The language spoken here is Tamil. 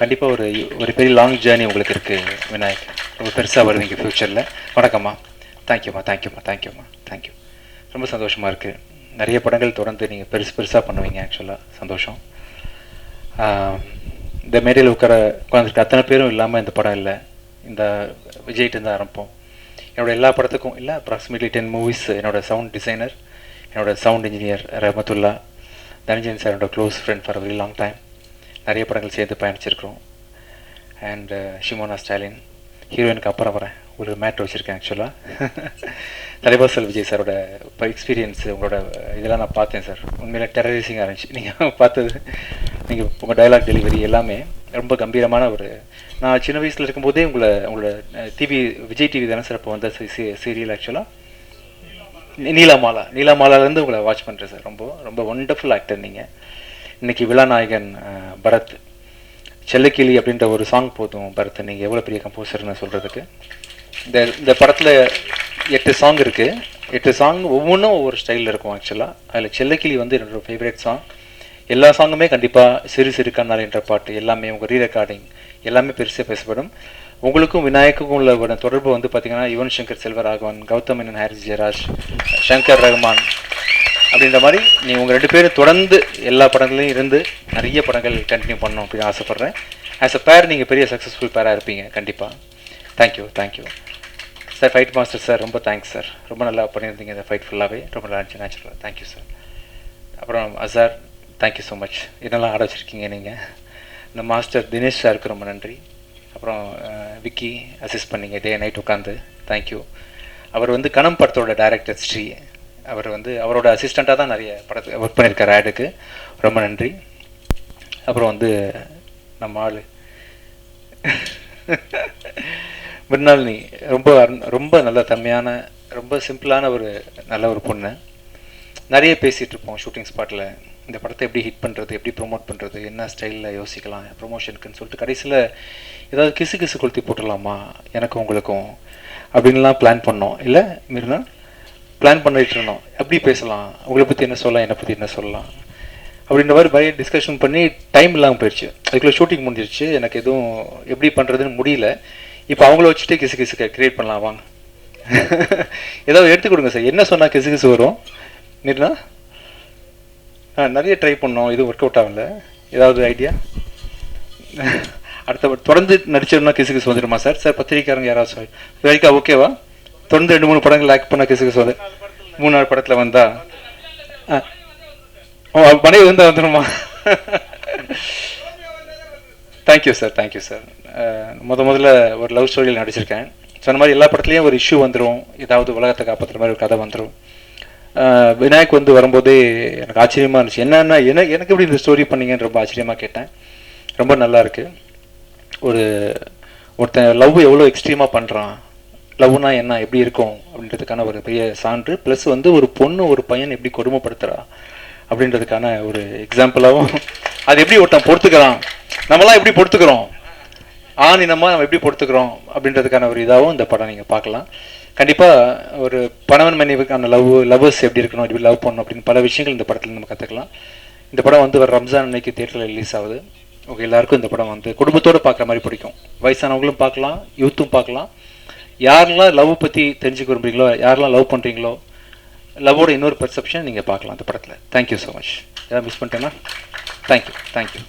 கண்டிப்பாக ஒரு ஒரு பெரிய லாங் ஜேர்னி உங்களுக்கு இருக்குது விநாயக். ரொம்ப பெருசாக வருவீங்க ஃப்யூச்சரில் வணக்கம்மா தேங்க்யூம்மா தேங்க்யூம்மா தேங்க்யூம்மா தேங்க்யூ ரொம்ப சந்தோஷமாக இருக்குது நிறைய படங்கள் தொடர்ந்து நீங்கள் பெருசு பெருசாக பண்ணுவீங்க ஆக்சுவலாக சந்தோஷம். இந்த மேடையில் உட்கார உட்காந்துருக்க அத்தனை பேரும் இல்லாமல் இந்த படம் இல்லை. இந்த விஜய்கிட்ட தான் ஆரம்பிப்போம். என்னோட எல்லா படத்துக்கும் இல்லை அப்ராக்சிமேட்லி டென் மூவிஸ் என்னோடய சவுண்ட் டிசைனர் என்னோடய sound engineer Rahmathulla Dhananjan sir என்னோட close friend for very long time நிறைய படங்கள் சேர்ந்து பயணிச்சிருக்கிறோம். அண்ட் ஷிமோனா ஸ்டாலின் ஹீரோயினுக்கு அப்புறம் வரேன் ஒரு மேட் வச்சுருக்கேன் ஆக்சுவலாக தலைவாசல் விஜய் சாரோட இப்போ எக்ஸ்பீரியன்ஸ் உங்களோட இதெல்லாம் நான் பார்த்தேன் சார். உண்மையில டெரரைசிங் இருந்துச்சு. நீங்கள் பார்த்தது நீங்கள் உங்கள் டயலாக் டெலிவரி எல்லாமே ரொம்ப கம்பீரமான ஒரு நான் சின்ன வயசில் இருக்கும்போதே உங்களை உங்களோட டிவி விஜய் டிவி தானே சார் இப்போ வந்த சீரியல் ஆக்சுவலாக நீலாமாலா. நீலாமாலாலேருந்து உங்களை வாட்ச் பண்ணுறேன் சார். ரொம்ப ரொம்ப ஒண்டர்ஃபுல் ஆக்டர் நீங்கள் இன்னைக்கு விழாநாயகன் பரத். செல்லக்கிளி அப்படின்ற ஒரு சாங் போதும் பரத் நீங்கள் எவ்வளோ பெரிய கம்போசர்னு சொல்கிறதுக்கு இந்த இந்த படத்தில் எட்டு சாங் இருக்குது எட்டு சாங் ஒவ்வொன்றும் ஒவ்வொரு ஸ்டைலில் இருக்கும் ஆக்சுவலாக அதில் செல்லக்கிளி வந்து என்னோட ஃபேவரேட் சாங் எல்லா சாங்குமே கண்டிப்பாக சிறு சிறு கண்ணால் என்ற பாட்டு எல்லாமே உங்கள் ரீ ரெக்கார்டிங் எல்லாமே பெருசாக பேசப்படும். உங்களுக்கும் விநாயகக்கும் உள்ள தொடர்பு வந்து பார்த்தீங்கன்னா யுவன் சங்கர் செல்வராகவன் கௌதம் மேனன் ஹாரிஸ் ஜெயராஜ் சங்கர் ரஹ்மான் அப்படின்ற மாதிரி நீ உங்கள் ரெண்டு பேரும் தொடர்ந்து எல்லா படங்களையும் இருந்து நிறைய படங்கள் கண்டினியூ பண்ணணும் அப்படின்னு ஆசைப்பட்றேன். ஆஸ் அ பேர் நீங்கள் பெரிய சக்ஸஸ்ஃபுல் பேராக இருப்பீங்க. கண்டிப்பாக thank you thank you sir fight master sir ரொம்ப தேங்க்ஸ் சார் ரொம்ப நல்லா பண்ணியிருந்தீங்க இந்த ஃபைட் ஃபுல்லாகவே ரொம்ப நல்லா இருந்துச்சு நேச்சுரலாக தேங்க்யூ சார் அப்புறம் அசார் தேங்க்யூ ஸோ மச் இதெல்லாம் ஆட வச்சுருக்கீங்க நீங்கள் இந்த மாஸ்டர் தினேஷ் சாருக்கு ரொம்ப நன்றி. அப்புறம் விக்கி அசிஸ்ட் பண்ணீங்க. டே நைட் உட்காந்து தேங்க்யூ அவர் வந்து கணம் படத்தோட டைரக்டர் ஸ்ரீ அவர் வந்து அவரோட அசிஸ்டண்ட்டாக தான் நிறைய படத்துக்கு ஒர்க் பண்ணியிருக்கார் ஆடுக்கு ரொம்ப நன்றி. அப்புறம் வந்து நம்ம ஆள். மிருனாலினி ரொம்ப ரொம்ப நல்ல தன்மையான ரொம்ப சிம்பிளான ஒரு நல்ல ஒரு பொண்ணு. நிறைய பேசிகிட்டு இருப்போம் ஷூட்டிங் ஸ்பாட்டில் இந்த படத்தை எப்படி ஹிட் பண்ணுறது எப்படி ப்ரோமோட் பண்ணுறது என்ன ஸ்டைலில் யோசிக்கலாம் ப்ரொமோஷனுக்குன்னு சொல்லிட்டு கடைசியில் ஏதாவது கிசு கிசு கொளுத்தி போட்டுடலாமா எனக்கும் உங்களுக்கும் அப்படின்லாம் பிளான் பண்ணோம். இல்லை மிருனா? பிளான் பண்ணிட்டு இருந்தோம். எப்படி பேசலாம்? உங்களை பற்றி என்ன சொல்லலாம்? என்னை பற்றி என்ன சொல்லலாம்? அப்படின்ற மாதிரி நிறைய டிஸ்கஷன் பண்ணி டைம் இல்லாமல் போயிடுச்சு அதுக்குள்ளே ஷூட்டிங் முடிஞ்சிருச்சு. எனக்கு எதுவும் எப்படி பண்ணுறதுன்னு முடியல. இப்போ அவங்கள வச்சுட்டு கிசு கிசு கிரியேட் பண்ணலாம் வாங்க. ஏதாவது எடுத்து கொடுங்க சார். என்ன சொன்னால் கிசு கிசு வரும்? நிர்னா ஆ நிறைய ட்ரை பண்ணோம். இது ஒர்க் அவுட் ஆகல. ஏதாவது ஐடியா அடுத்த தொடர்ந்து நடிச்சிருந்தா கிசு கிசு வந்துடுமா சார்? சார் பத்திரிக்காரங்க யாராவது சார் வரைக்கா ஓகேவா தொடர்ந்து ரெண்டு மூணு படங்கள் லேக் பண்ண கிசு கிசு வந்து. மூணு நாலு படத்தில் வந்தா ஓ மனைவி வந்தால் வந்துடுமா தேங்க்யூ சார் தேங்க்யூ சார் முத முதல்ல ஒரு லவ் ஸ்டோரியில் நடிச்சிருக்கேன். சொன்ன மாதிரி எல்லா படத்துலையும் ஒரு இஷ்யூ வந்துடும் ஏதாவது உலகத்தை காப்பாற்றுற மாதிரி ஒரு கதை வந்துடும் விநாயக் வந்து வரும்போதே எனக்கு ஆச்சரியமாக இருந்துச்சு. என்னென்னா என்ன எனக்கு எப்படி இந்த ஸ்டோரி பண்ணீங்கன்னு ரொம்ப ஆச்சரியமாக கேட்டேன். ரொம்ப நல்லா இருக்கு. ஒரு ஒருத்தன் லவ் எவ்வளோ எக்ஸ்ட்ரீமாக பண்ணுறான் லவ்னா என்ன எப்படி இருக்கும் அப்படின்றதுக்கான ஒரு பெரிய சான்று. ப்ளஸ் வந்து ஒரு பொண்ணு ஒரு பையன் எப்படி கொடுமைப்படுத்துறா அப்படின்றதுக்கான ஒரு எக்ஸாம்பிளாகவும் அது எப்படி ஒருத்தன் பொறுத்துக்கிறான்? நம்மளாம் எப்படி பொறுத்துக்கிறோம்? ஆண் இனமாக நம்ம எப்படி பொறுத்துக்கிறோம் அப்படின்றதுக்கான ஒரு இதாகவும் இந்த படம் நீங்கள் பார்க்கலாம். கண்டிப்பாக ஒரு பணவன் மனைவிக்கான லவ் லவ்வர்ஸ் எப்படி இருக்கணும் எப்படி லவ் பண்ணணும் அப்படின்னு பல விஷயங்கள் இந்த படத்தில் நம்ம கற்றுக்கலாம் இந்த படம் வந்து வர ரம்ஜான் அன்னைக்கு தேட்டரில் ரிலீஸ் ஆகுது. உங்க எல்லாருக்கும் இந்த படம் வந்து குடும்பத்தோடு பார்க்குற மாதிரி பிடிக்கும். வயசானவங்களும் பார்க்கலாம் யூத்தும் பார்க்கலாம். யாரெல்லாம் லவ் பற்றி தெரிஞ்சுக்க விரும்புறீங்களோ யாரெல்லாம் லவ் பண்ணுறீங்களோ லவ்வோட இன்னொரு பெர்செப்ஷன் நீங்கள் பார்க்கலாம் அந்த படத்தில். தேங்க்யூ ஸோ மச் ஏதாவது மிஸ் பண்ணிட்டேன்னா தேங்க்யூ தேங்க்யூ